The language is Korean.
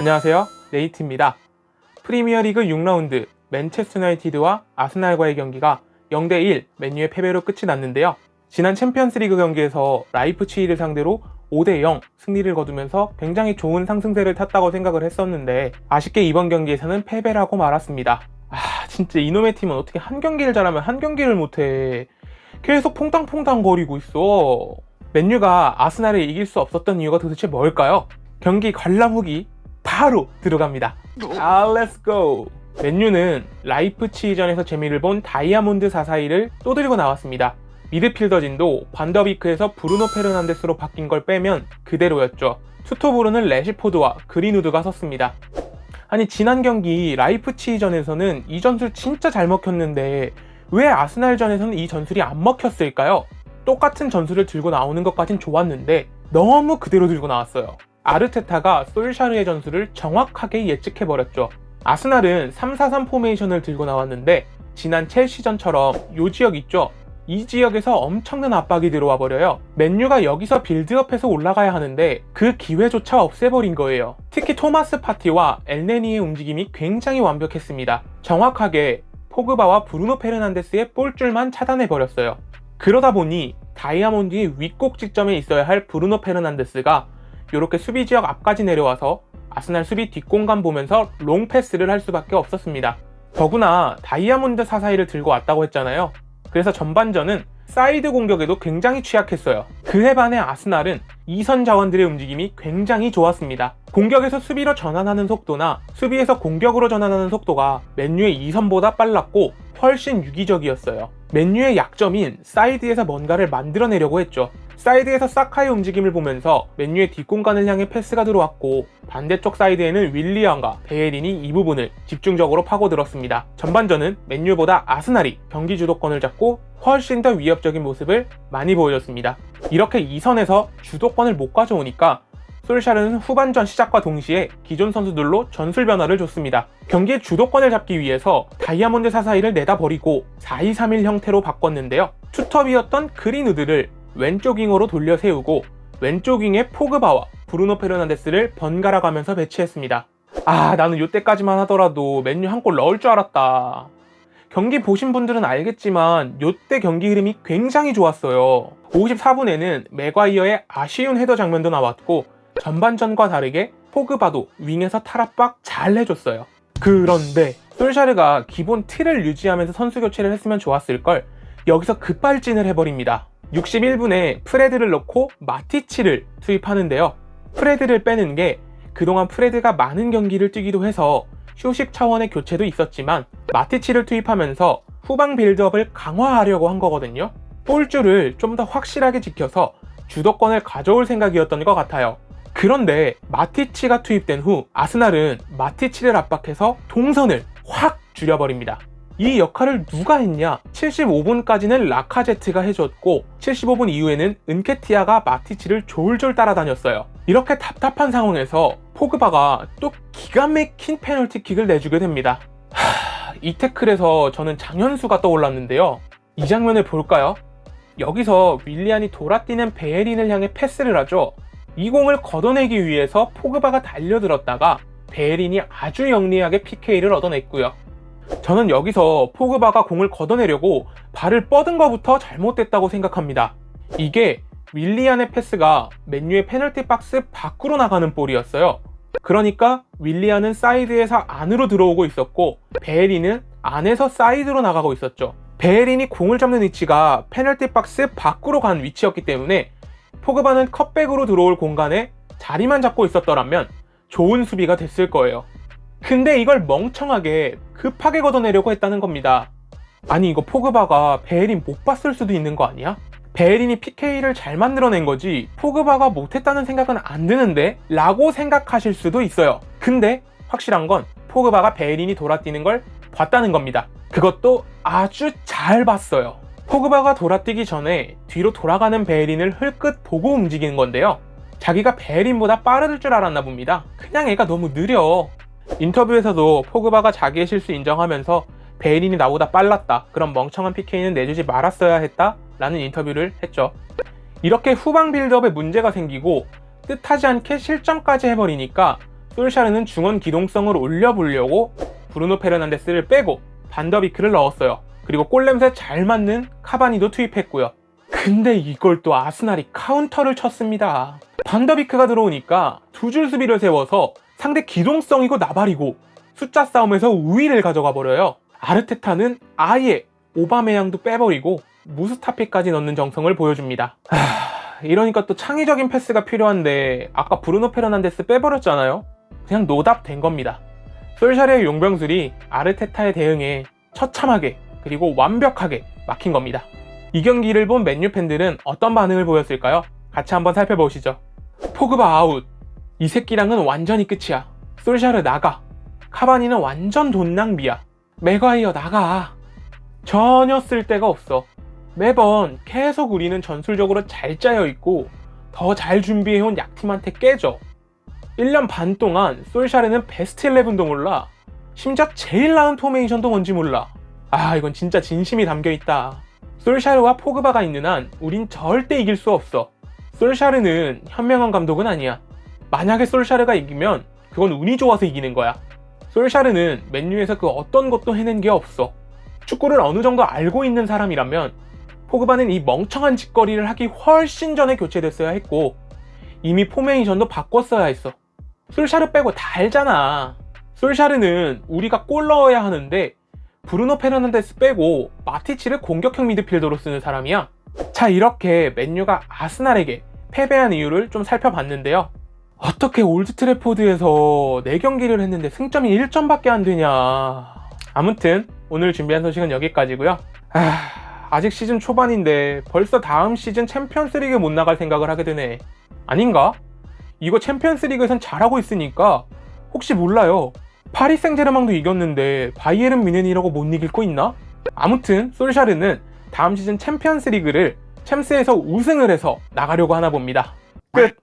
안녕하세요. 네이트입니다. 프리미어리그 6라운드 맨체스터 유나이티드와 아스날과의 경기가 0대1 맨유의 패배로 끝이 났는데요. 지난 챔피언스리그 경기에서 라이프치히를 상대로 5대0 승리를 거두면서 굉장히 좋은 상승세를 탔다고 생각을 했었는데 아쉽게 이번 경기에서는 패배를 하고 말았습니다. 아 진짜 이놈의 팀은 어떻게 한 경기를 잘하면 한 경기를 못해 계속 퐁당퐁당 거리고 있어 맨유가 아스날을 이길 수 없었던 이유가 도대체 뭘까요? 경기 관람 후기 바로 들어갑니다. 아, 렛츠 고! 맨유는 라이프치히전에서 재미를 본 다이아몬드 441을 또 들고 나왔습니다. 미드필더진도 반더비크에서 브루노 페르난데스로 바뀐 걸 빼면 그대로였죠. 투토브루는 레시포드와 그린우드가 섰습니다. 아니 지난 경기 라이프치히전에서는 이 전술 진짜 잘 먹혔는데 왜 아스날전에서는 이 전술이 안 먹혔을까요? 똑같은 전술을 들고 나오는 것까진 좋았는데 너무 그대로 들고 나왔어요. 아르테타가 솔샤르의 전술을 정확하게 예측해버렸죠. 아스날은 3-4-3 포메이션을 들고 나왔는데 지난 첼시전처럼 요 지역 있죠? 이 지역에서 엄청난 압박이 들어와 버려요. 맨유가 여기서 빌드업해서 올라가야 하는데 그 기회조차 없애버린 거예요. 특히 토마스 파티와 엘네니의 움직임이 굉장히 완벽했습니다. 정확하게 포그바와 브루노 페르난데스의 볼줄만 차단해버렸어요. 그러다 보니 다이아몬드의 윗곡 직점에 있어야 할 브루노 페르난데스가 이렇게 수비 지역 앞까지 내려와서 아스날 수비 뒷공간 보면서 롱 패스를 할 수밖에 없었습니다. 더구나 다이아몬드 사사이를 들고 왔다고 했잖아요. 그래서 전반전은 사이드 공격에도 굉장히 취약했어요. 그에 반해 아스날은 이선 자원들의 움직임이 굉장히 좋았습니다. 공격에서 수비로 전환하는 속도나 수비에서 공격으로 전환하는 속도가 맨유의 이선보다 빨랐고 훨씬 유기적이었어요. 맨유의 약점인 사이드에서 뭔가를 만들어내려고 했죠. 사이드에서 사카의 움직임을 보면서 맨유의 뒷공간을 향해 패스가 들어왔고 반대쪽 사이드에는 윌리안과 베예린이 이 부분을 집중적으로 파고들었습니다. 전반전은 맨유보다 아스날이 경기 주도권을 잡고 훨씬 더 위협적인 모습을 많이 보여줬습니다. 이렇게 이 선에서 주도권을 못 가져오니까 솔샤르는 후반전 시작과 동시에 기존 선수들로 전술 변화를 줬습니다. 경기의 주도권을 잡기 위해서 다이아몬드 사사이를 내다 버리고 4-2-3-1 형태로 바꿨는데요. 투톱이었던 그린우드를 왼쪽 윙으로 돌려 세우고 왼쪽 윙에 포그바와 브루노 페르난데스를 번갈아 가면서 배치했습니다. 아 나는 요때까지만 하더라도 맨유 한 골 넣을 줄 알았다. 경기 보신 분들은 알겠지만 요때 경기 흐름이 굉장히 좋았어요. 54분에는 맥과이어의 아쉬운 헤더 장면도 나왔고 전반전과 다르게 포그바도 윙에서 탈압박 잘 해줬어요. 그런데 솔샤르가 기본 틀을 유지하면서 선수 교체를 했으면 좋았을걸 여기서 급발진을 해버립니다. 61분에 프레드를 넣고 마티치를 투입하는데요. 프레드를 빼는 게 그동안 프레드가 많은 경기를 뛰기도 해서 휴식 차원의 교체도 있었지만 마티치를 투입하면서 후방 빌드업을 강화하려고 한 거거든요. 볼줄을 좀 더 확실하게 지켜서 주도권을 가져올 생각이었던 것 같아요. 그런데 마티치가 투입된 후 아스날은 마티치를 압박해서 동선을 확 줄여버립니다. 이 역할을 누가 했냐? 75분까지는 라카제트가 해줬고 75분 이후에는 은케티아가 마티치를 졸졸 따라다녔어요. 이렇게 답답한 상황에서 포그바가 또 기가 막힌 페널티킥을 내주게 됩니다. 하, 이 태클에서 저는 장현수가 떠올랐는데요. 이 장면을 볼까요? 여기서 윌리안이 돌아뛰는 베예린을 향해 패스를 하죠. 이 공을 걷어내기 위해서 포그바가 달려들었다가 베예린이 아주 영리하게 PK를 얻어냈고요. 저는 여기서 포그바가 공을 걷어내려고 발을 뻗은 것부터 잘못됐다고 생각합니다. 이게 윌리안의 패스가 맨유의 페널티 박스 밖으로 나가는 볼이었어요. 그러니까 윌리안은 사이드에서 안으로 들어오고 있었고 베에린은 안에서 사이드로 나가고 있었죠. 베에린이 공을 잡는 위치가 페널티 박스 밖으로 간 위치였기 때문에 포그바는 컷백으로 들어올 공간에 자리만 잡고 있었더라면 좋은 수비가 됐을 거예요. 근데 이걸 멍청하게 급하게 걷어내려고 했다는 겁니다. 아니 이거 포그바가 베에린 못 봤을 수도 있는 거 아니야? 베에린이 PK를 잘 만들어낸 거지 포그바가 못했다는 생각은 안 드는데? 라고 생각하실 수도 있어요. 근데 확실한 건 포그바가 베에린이 돌아뛰는 걸 봤다는 겁니다. 그것도 아주 잘 봤어요. 포그바가 돌아뛰기 전에 뒤로 돌아가는 베에린을 흘끗 보고 움직이는 건데요. 자기가 베에린보다 빠를 줄 알았나 봅니다. 그냥 애가 너무 느려. 인터뷰에서도 포그바가 자기의 실수 인정하면서 베이린이 나보다 빨랐다. 그럼 멍청한 PK는 내주지 말았어야 했다. 라는 인터뷰를 했죠. 이렇게 후방 빌드업에 문제가 생기고 뜻하지 않게 실점까지 해버리니까 솔샤르는 중원 기동성을 올려보려고 브루노 페르난데스를 빼고 반더비크를 넣었어요. 그리고 골냄새 잘 맞는 카바니도 투입했고요. 근데 이걸 또 아스날이 카운터를 쳤습니다. 반더비크가 들어오니까 두 줄 수비를 세워서 상대 기동성이고 나발이고 숫자 싸움에서 우위를 가져가 버려요. 아르테타는 아예 오바메양도 빼버리고 무스타피까지 넣는 정성을 보여줍니다. 하, 이러니까 또 창의적인 패스가 필요한데 아까 브루노 페르난데스 빼버렸잖아요. 그냥 노답 된 겁니다. 솔샤르의 용병술이 아르테타의 대응에 처참하게 그리고 완벽하게 막힌 겁니다. 이 경기를 본 맨유 팬들은 어떤 반응을 보였을까요? 같이 한번 살펴보시죠. 포그바 아웃. 이 새끼랑은 완전히 끝이야. 솔샤르 나가. 카바니는 완전 돈 낭비야. 맥과이어 나가. 전혀 쓸 데가 없어. 매번 계속 우리는 전술적으로 잘 짜여 있고 더 잘 준비해온 약팀한테 깨져. 1년 반 동안 솔샤르는 베스트 11도 몰라. 심지어 제일 나은 포메이션도 뭔지 몰라. 아, 이건 진짜 진심이 담겨 있다. 솔샤르와 포그바가 있는 한 우린 절대 이길 수 없어. 솔샤르는 현명한 감독은 아니야. 만약에 솔샤르가 이기면 그건 운이 좋아서 이기는 거야. 솔샤르는 맨유에서 그 어떤 것도 해낸 게 없어. 축구를 어느 정도 알고 있는 사람이라면 포그바는 이 멍청한 짓거리를 하기 훨씬 전에 교체됐어야 했고 이미 포메이션도 바꿨어야 했어. 솔샤르 빼고 다 알잖아. 솔샤르는 우리가 골 넣어야 하는데 브루노 페르난데스 빼고 마티치를 공격형 미드필더로 쓰는 사람이야. 자 이렇게 맨유가 아스날에게 패배한 이유를 좀 살펴봤는데요. 어떻게 올드 트래포드에서 4경기를 했는데 승점이 1점밖에 안 되냐. 아무튼 오늘 준비한 소식은 여기까지고요. 아, 아직 시즌 초반인데 벌써 다음 시즌 챔피언스리그 못 나갈 생각을 하게 되네. 아닌가? 이거 챔피언스리그에선 잘하고 있으니까 혹시 몰라요. 파리 생제르맹도 이겼는데 바이에른 미넨이라고 못 이길 거 있나? 아무튼 솔샤르는 다음 시즌 챔피언스 리그를 챔스에서 우승을 해서 나가려고 하나 봅니다. 끝.